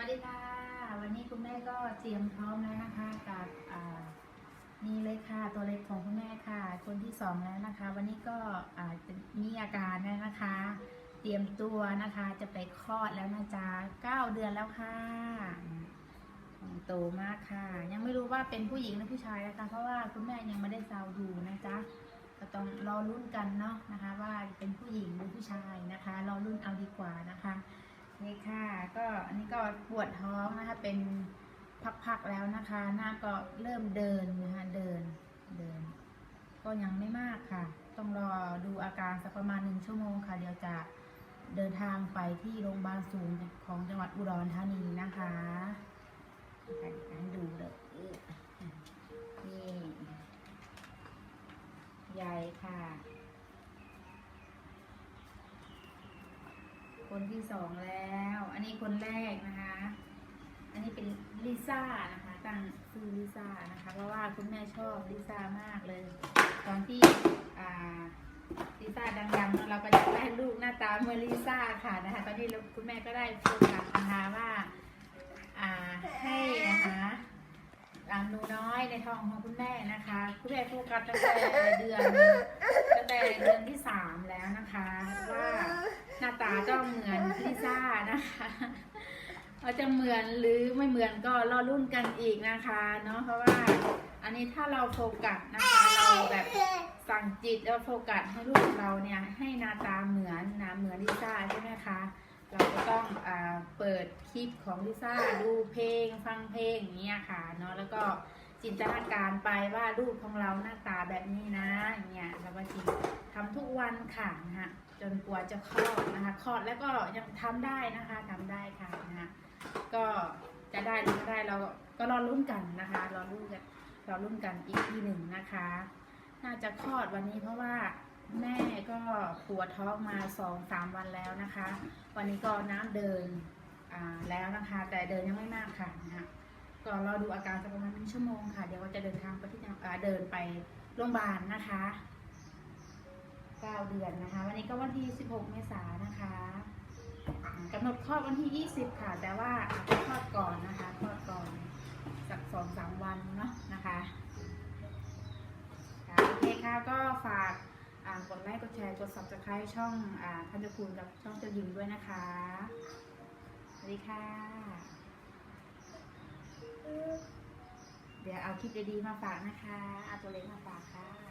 วัสดีค่ะ วันนี้คุณแม่ก็เตรียมพร้อมแล้วนะคะ กับนี่เลยค่ะตัวเล็กของคุณแม่ค่ะ คนที่สองแล้วนะคะ วันนี้ก็มีอาการแล้วนะคะ เตรียมตัวนะคะจะไปคลอดแล้วนะจ๊ะเก้าเดือนแล้วค่ะโตมากค่ะ ยังไม่รู้ว่าเป็นผู้หญิงหรือผู้ชายนะคะ เพราะว่าคุณแม่ยังไม่ได้ซาวดูนะจ๊ะก็ต้องรอรุ่นกันเนาะนะคะ ว่าเป็นผู้หญิงหรือผู้ชายนะคะรอรุ่นเอาดีกว่านะคะ นี่ค่ะ ก็อันนี้ก็ปวดท้องนะคะ เป็นพักๆแล้วนะคะ หน้าก็เริ่มเดินนะคะเดินเดิน ก็ยังไม่มากค่ะ ต้องรอดูอาการสักประมาณหนึ่งชั่วโมงค่ะ เดี๋ยวจะเดินทางไปที่โรงพยาบาลศูนย์ของจังหวัดอุดรธานีนะคะนะคะเดี๋ยวให้ดูเลยนี่ใหญ่ค่ะ คนที่สองแล้ว อันนี้คนแรกนะคะ อันนี้เป็นลิซ่านะคะตั้งชื่อลิซ่านะคะ เพราะว่าคุณแม่ชอบลิซ่ามากเลย ตอนที่อ่าลิซ่าดังๆเนอะเราก็อยากได้ลูกหน้าตาเหมือนลิซ่าค่ะนะคะ ตอนนี้คุณแม่ก็ได้โฟกัสนะคะว่าอ่าให้นะคะหนูน้อยในท้องของคุณแม่นะคะ คุณแม่โฟกัสตั้งแต่เดือนตั้งแต่เดือนที่สามแล้วนะคะ ว่าหน้าตาก็เหมือน ลิซ่านะคะว่าจะเหมือนหรือไม่เหมือนก็รอรุ่นกันอีกนะคะเนาะเพราะว่าอันนี้ถ้าเราโฟกัสนะคะ เราแบบสั่งจิตแล้วโฟกัสให้ลูกเราเนี่ยให้หน้าตาเหมือนนะเหมือนลิซ่าใช่ไหมคะเราก็ต้องอ่าเปิดคลิปของลิซ่าดูเพลงฟังเพลงอย่างเงี้ยค่ะเนาะแล้วก็จินตนาการไปว่าลูกของเราหน้าตาแบบนี้นะอย่างเงี้ยเราก็จิน ทำทุกวันค่ะนะฮะจนกว่าจะคลอดนะคะคลอดแล้วก็ยังทำได้นะคะทำได้ค่ะนะฮะก็จะได้หรือไม่ได้เราก็รอรุ่นกันนะคะรอรุ่นกันรอรุ่นกันอีกทีหนึ่งนะคะ น่าจะคลอดวันนี้เพราะว่าแม่ก็ปวดท้องมาสองสามวันแล้วนะคะ วันนี้ก็น้ำเดินแล้วนะคะ แต่เดินยังไม่มากค่ะนะคะก็รอดูอาการสักประมาณหนึ่งชั่วโมงค่ะ เดี๋ยวว่าจะเดินทางไปที่เดินไปโรงพยาบาลนะคะ เก้าเดือนนะคะ วันนี้ก็วันที่ 16 เมษายนนะคะกำหนดคลอดวันที่ 20 ค่ะ แต่ว่าคลอดก่อนนะคะคลอดก่อนสักสองสามวันเนาะนะคะโอเคค่ะก็ฝากกดไลค์กดแชร์กด subscribe ช่องอ่าพันธคุณกับช่องเจ้าหญิงด้วยนะคะ สวัสดีค่ะ เดี๋ยวเอาคลิปดีๆมาฝากนะคะเอาตัวเล็กมาฝากค่ะ